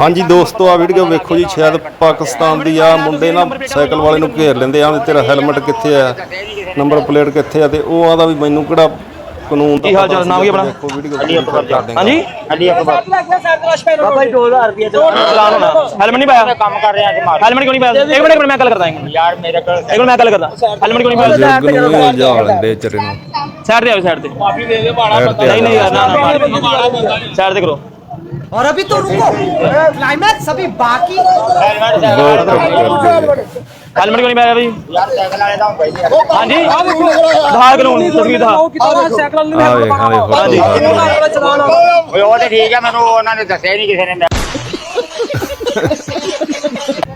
ਹਾਂਜੀ ਦੋਸਤੋ ਆ ਵੀਡੀਓ ਵੇਖੋ ਜੀ ਸ਼ਾਇਦ ਪਾਕਿਸਤਾਨ ਦੀ ਆ ਮੁੰਡੇ ਨਾ ਸਾਈਕਲ ਵਾਲੇ ਨੂੰ ਘੇਰ ਲੈਂਦੇ ਆ ਤੇਰਾ ਹੈਲਮਟ ਕਿੱਥੇ ਆ ਨੰਬਰ ਪਲੇਟ ਕਿੱਥੇ ਆ ਤੇ ਉਹ ਆਦਾ ਵੀ ਮੈਨੂੰ ਕਿਹੜਾ ਕਾਨੂੰਨ ਦਾ ਕੀ ਹਾਲ ਚਾਲ? ਨਾਮ ਕੀ ਆਪਣਾ? ਦੇਖੋ ਵੀਡੀਓ ਕਰ ਦੇਂਗੇ ਹਾਂਜੀ? ਅਲੀ ਅਕਬਰ। ਬਾਬਾ ਜੀ 2000 ਰੁਪਏ ਤੇ ਚਲਾਨ ਹੋਣਾ ਹੈਲਮਟ ਨਹੀਂ ਪਾਇਆ? ਕੰਮ ਕਰ ਰਿਹਾ ਅੱਜ ਮਾਰ ਹੈਲਮਟ ਕਿਉਂ ਨਹੀਂ ਪਾਇਆ? ਇੱਕ ਮਿੰਟ ਇੱਕ ਮਿੰਟ ਮੈਂ ਗੱਲ ਕਰਦਾ ਯਾਰ ਮੇਰੇ ਕੋਲ ਇੱਕ ਮਿੰਟ ਮੈਂ ਗੱਲ ਕਰਦਾ। ਹੈਲਮਟ ਕਿਉਂ ਨਹੀਂ ਪਾਇਆ? ਬਜ਼ੁਰਗ ਨੂੰ ਵੀ ਜਾ ਲੈਂਦੇ ਵਿਚਾਰੇ ਨੂੰ। ਸਾਈਡ ਤੇ ਆਓ ਸਾਈਡ ਤੇ। Side ਤੇ ਨਹੀਂ ਨਹੀਂ ਯਾਰ ਨਾ ਨਾ ਸਾਈਡ ਤੇ ਕਰੋ। और अभी तो रुको क्लाइमैक्स अभी बाकी ਬਹੁਤ ਟੱਕਰ ਹੈਲਮਟ ਕਿਉਂ ਨਹੀਂ ਪਾਇਆ ਬਈ ਯਾਰ ਸਾਈਕਲ ਵਾਲੇ ਦਾ ਹੁੰਦਾ ਹੀ ਨਹੀਂ ਹਾਂਜੀ ਦਿਖਾ ਕਾਨੂੰਨ ਤਸਵੀਰ ਦਿਖਾ ਆ ਵੇਖ ਆ ਵੇਖ ਹਾਂਜੀ। ਓਏ ਉਹ ਤੇ ਠੀਕ ਹੈ ਮੈਨੂੰ ਉਹਨਾਂ ਨੇ ਦੱਸਿਆ ਹੀ ਨਹੀਂ ਕਿਸੇ ਨੇ ਮੈਂ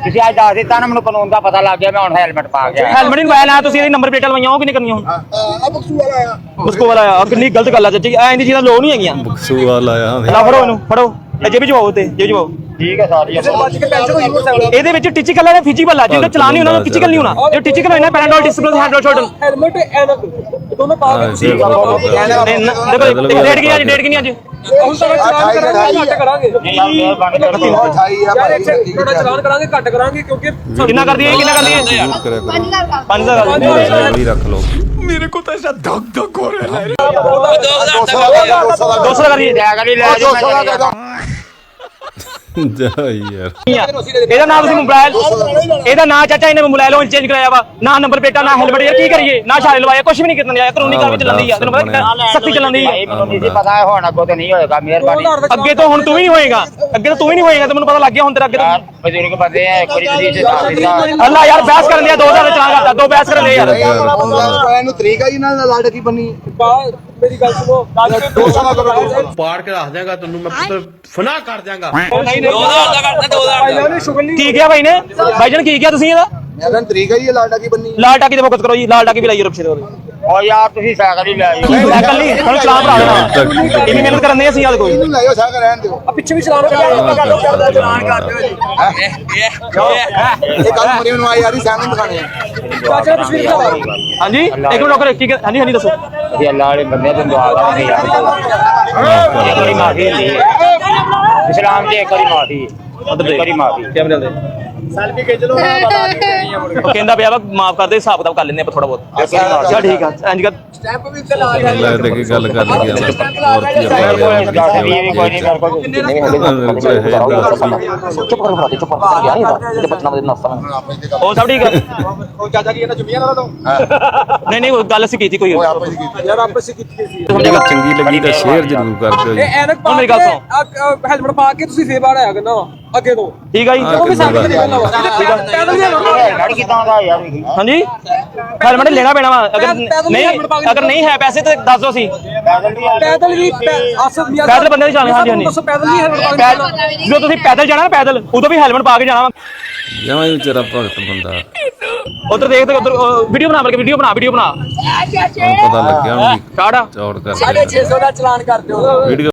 ਤੁਸੀਂ ਅੱਜ ਦੱਸ ਦਿੱਤਾ ਨਾ ਮੈਨੂੰ ਕਾਨੂੰਨ ਦਾ ਪਤਾ ਲੱਗ ਗਿਆ ਮੈਂ ਹੁਣ ਹੈਲਮਟ ਪਾ ਗਿਆ ਹੈਲਮਟ ਨਹੀਂ ਪਾਇਆ ਨਾ ਤੁਸੀਂ ਇਹਦੀ ਨੰਬਰ ਪਲੇਟਾਂ ਲਵਾਈਆਂ ਉਹ ਕਿੰਨੇ ਕਰਨੀਆਂ ਹੁਣ ਆ ਬਕਸੂ ਵਾਲਾ ਆ ਬਕਸੂ ਵਾਲਾ ਆ ਕਿੰਨੀ ਗਲਤ ਗੱਲ ਆ ਚਾਚੀ ਐਂ ਦੀ ਚੀਜ਼ਾਂ ਲੋੜ ਨਹੀਂ ਹੈਗੀਆਂ ਬਕਸੂ ਵਾਲਾ ਆ ਵੇਖ। ਲਾ ਫੜੋ ਇਹਨੂੰ ਫੜੋ ਅਜੇ ਵੀ ਜਵਾਓ ਤੇ ਜੇ ਜਵਾਓ ਠੀਕ ਹੈ ਸਾਰੀ ਇਹਦੇ ਵਿੱਚ ਟਿਚੀ ਕਲਰ ਹੈ ਫਿਜੀ ਬੱਲਾ ਜਿਹਦੇ ਚਲਾਨ ਨਹੀਂ ਉਹਨਾਂ ਨੂੰ ਟਿਚੀ ਕਲ ਨਹੀਂ ਹੋਣਾ। ਜੇ ਟਿਚੀ ਕਲ ਹੋਣਾ ਪੈਰਾਡੋਲ ਡਿਸਪਲਿਨ ਹੈਂਡਲ ਸ਼ੋਲਡਰ ਹੈਲਮਟ ਐਨਕ ਦੋਨੋਂ ਪਾ ਕੇ ਦੇਖੋ ਡੇਟ ਕਿੰਨੀ ਅੱਜ ਡੇਟ ਕਿੰਨੀ ਅੱਜ? ਹੁਣ ਤਾਂ ਚਲਾਨ ਕਰਾਂਗੇ ਘੱਟ ਕਰਾਂਗੇ। ਕਿਉਂਕਿ ਕਿੰਨਾ ਕਰਦੀ ਹੈ ਕਿੰਨਾ ਕਰਦੀ ਹੈ? 5000 ਰੱਖ ਲਓ। ਦਾ ਕਰ ਮੇਰਾ ਸਾਈਕਲ ਹੀ ਰੱਖ ਲਓ 200 ਦਾ ਜਾ ਜਾ ਯਾਰ ਇਹਦਾ ਨਾਮ ਤੁਸੀਂ ਮੋਬਾਈਲ ਇਹਦਾ ਨਾਂ ਚਾਚਾ ਇਹਨੇ ਮੋਬਾਈਲ ਉਹ ਚੇਂਜ ਕਰਾਇਆ ਵਾ। ਨਾ ਨੰਬਰ ਪਲੇਟਾਂ ਨਾ ਹੈਲਮਟ ਯਾਰ ਕੀ ਕਰੀਏ? ਨਾ ਛਾਲੇ ਲਵਾਇਆ ਕੁਝ ਵੀ ਨਹੀਂ ਕਰਨ ਦਿਆ ਕਾਨੂੰਨੀ ਕਾਰਵਾਈ ਚੱਲਦੀ ਆ। ਤੈਨੂੰ ਪਤਾ ਸਖਤੀ ਚੱਲਦੀ ਆ। ਮੈਨੂੰ ਨਹੀਂ ਸੀ ਪਤਾ ਹੁਣ ਅੱਗੋਂ ਤੇ ਨਹੀਂ ਹੋਏਗਾ ਮਿਹਰਬਾਨੀ। ਅੱਗੇ ਤੋਂ ਹੁਣ ਤੂੰ ਵੀ ਨਹੀਂ ਹੋਏਗਾ। ਅੱਗੇ ਤੋਂ ਤੂੰ ਵੀ ਨਹੀਂ ਹੋਏਗਾ ਤੇ ਮੈਨੂੰ ਪਤਾ ਲੱਗ ਗਿਆ ਹੁਣ ਤੇਰਾ ਅੱਗੇ ਯਾਰ ਬਜ਼ੁਰਗ ਬੰਦੇ ਆ ਇੱਕ ਵਾਰੀ ਤੁਸੀਂ ਦੱਸ ਦਿੱਤਾ ਤੋਂ ਅੱਲਾ ਯਾਰ ਬਹਿਸ ਕਰਨ ਦਿਆ 2000 ਦਾ ਚਲਾਨ ਕਰਤਾ ਦੋ ਬਹਿਸ ਕਰਨ ਦੇ ਯਾਰ। ਇਹਨੂੰ ਤਰੀਕਾ ਹੀ ਨਾਲ ਲੜ ਕੀ ਬੰਨੀ ਬਾਹਰ ਮੇਰੀ ਗੱਲ ਸੁਣੋ ਪਾੜ ਕੇ ਰੱਖ ਦਿਆਂਗਾ ਤੈਨੂੰ ਮੈਂ ਪੁੱਤਰ ਫਨਾ ਕਰ ਦਿਆਂਗਾ। ਕੀ ਕਿਹਾ ਭਾਈ ਨੇ? ਭਾਈ ਜਾਨ ਕੀ ਕਿਹਾ ਤੁਸੀਂ ਇਹਦਾ? ਮੈਂ ਤਰੀਕਾ ਹੀ ਬੰਨੀ। ਲਾਲ ਟਾਕੀ ਤੇ ਫੋਕਸ ਕਰੋ ਜੀ ਲਾਲ ਟਾਕੀ ਵੀ ਲਾਈਏ ਰੁਪਏ ਦੇ ਓ ਯਾਰ ਤੁਸੀਂ ਸਾਈਕਲ ਹੀ ਲੈ ਜਾਓ ਸਾਈਕਲ ਨਹੀਂ ਤੁਹਾਨੂੰ ਚਲਾਨ ਭਰਾ ਦੇਣਾ ਇੰਨੀ ਮਿਹਨਤ ਕਰਨ ਦੇ ਅਸੀਂ ਯਾਦ ਕੋਈ ਲੈ ਜਾਓ ਸਾਈਕਲ ਰਹਿਣ ਦਿਓ ਆ ਪਿੱਛੇ ਵੀ ਚਲਾਨ ਕਰਾਂਗੇ ਚਲਾਨ ਕਰ ਦਿਓ ਜੀ ਇਹ ਕੱਲ ਮਰੀ ਨੂੰ ਆਈ ਯਾਰੀ ਸਾਈਕਲ ਦਿਖਾਣੇ ਆ ਚਾਚਾ ਤਸਵੀਰ ਦਿਖਾਓ ਹਾਂਜੀ ਇੱਕ ਮਿੰਟ ਰੁਕੋ ਕੀ ਹਾਂਜੀ ਹਾਂਜੀ ਦੱਸੋ ਇਹ ਅੱਲਾ ਵਾਲੇ ਬੰਦੇ ਤੋਂ ਦੁਆ ਕਰਾਂਗੇ ਯਾਰ ਇੱਕ ਵਾਰੀ ਮਾਫੀ ਲਈ ਇਸਲਾਮ ਦੀ ਇੱਕ ਵਾਰੀ ਮਾਫੀ ਉਧਰ ਇੱਕ ਵਾਰੀ ਮਾਫੀ ਕੈਮਰੇ ਦੇ ਉਹ ਕਹਿੰਦਾ ਪਿਆ ਵਾ ਮਾਫ ਕਰ ਦੇ ਹਿਸਾਬ ਕਿਤਾਬ ਕਰ ਲੈਂਦੇ ਆਪਾਂ ਥੋੜਾ ਬਹੁਤ। ਚਲ ਠੀਕ ਆ ਇੰਜ ਕਰ ਲੈ ਦੇ ਕੇ ਗੱਲ ਕਰ ਲਈ ਗਿਆ ਹੋਰ ਕੀ ਮੇਰੇ ਕੋਲ ਆਪਾਂ ਦਸ ਵੀਹ ਵੀ ਕੋਈ ਨਹੀਂ ਮੇਰੇ ਕੋਲ ਜਿੰਨੇ ਵੀ ਉਹ ਸਭ ਠੀਕ ਆ? ਉਹ ਚਾਚਾ ਕੀ ਇਹਨਾਂ ਜੁਮੀਆਂ ਨਾਲ ਤੋਂ? ਨਹੀਂ ਨਹੀਂ ਉਹ ਗੱਲ ਅਸੀਂ ਕੀਤੀ ਕੋਈ। ਆਪਸ ਕੀਤੀ। ਯਾਰ ਆਪਸ ਵਿੱਚ ਕੀਤੀ ਸੀ। ਜੇ ਚੰਗੀ ਲੱਗੀ ਤਾਂ ਸ਼ੇਅਰ ਜ਼ਰੂਰ ਕਰ ਦਿਓ ਜੀ। ਇਹ ਐਨਕ ਪਾ ਹੁਣ ਮੇਰੀ ਗੱਲ ਸੁਣੋ। ਕੇ ਹੈਲਮਟ ਪਾ ਕੇ ਤੁਸੀਂ ਫੇਰ ਬਾਹਰ ਆਇਆ ਕਰਨਾ ਵਾ। ਅੱਗੇ ਤੋਂ। ਠੀਕ ਆ ਜੀ। ਹਾਂ, ਉਹ ਵੀ ਵਾ ਠੀਕ ਆ। ਪੈਦਲ ਵੀ ਆਉਣਾ ਲੜ ਕਿਦਾਂ ਦਾ ਯਾਰ ਹਾਂਜੀ? ਹੈਲਮਟ ਲੈਣਾ ਪੈਣਾ ਵਾ। ਅਗਰ ਪੈਦਲ ਨਹੀਂ helmet ਪਾ ਕੇ ਅਗਰ ਨਹੀਂ ਹੈ ਪੈਸੇ ਤੇ ਦੱਸ ਦਿਓ ਅਸੀਂ। ਪੈਦਲ ਵੀ ਪੈਦਲ ਵੀ ਅਸਲ ਮੀਆਂ ਪੈਦਲ ਬੰਦੇ ਦੀ ਜਾਣੇ, ਹਾਂਜੀ, ਹਾਂਜੀ। ਦੱਸੋ ਪੈਦਲ ਨਹੀਂ ਹੈਲਮਟ ਪਾ ਕੇ ਪੈਦਲ ਜਦੋਂ ਤੁਸੀਂ ਪੈਦਲ ਜਾਣਾ ਨਾ ਪੈਦਲ ਉਦੋਂ ਵੀ ਹੈਲਮਟ ਪਾ ਕੇ ਜਾਣਾ ਵਾ। ਜਮਾਂ ਹੀ ਵਿਚਾਰਾ ਭਗਤ ਬੰਦਾ। ਉਧਰ ਦੇਖ ਤੇ ਉਧਰ ਵੀਡੀਓ ਬਣਾ ਬਲਕਿ ਵੀਡੀਓ ਬਣਾ ਵੀਡੀਓ ਬਣਾ। ਹੁਣ ਪਤਾ ਲੱਗਿਆ ਹੁਣ ਵੀ ਕਾੜਾ ਚੌੜ ਕਰ 650 ਦਾ ਚਲਾਨ ਕਰ ਦਿਓ। ਵੀਡੀਓ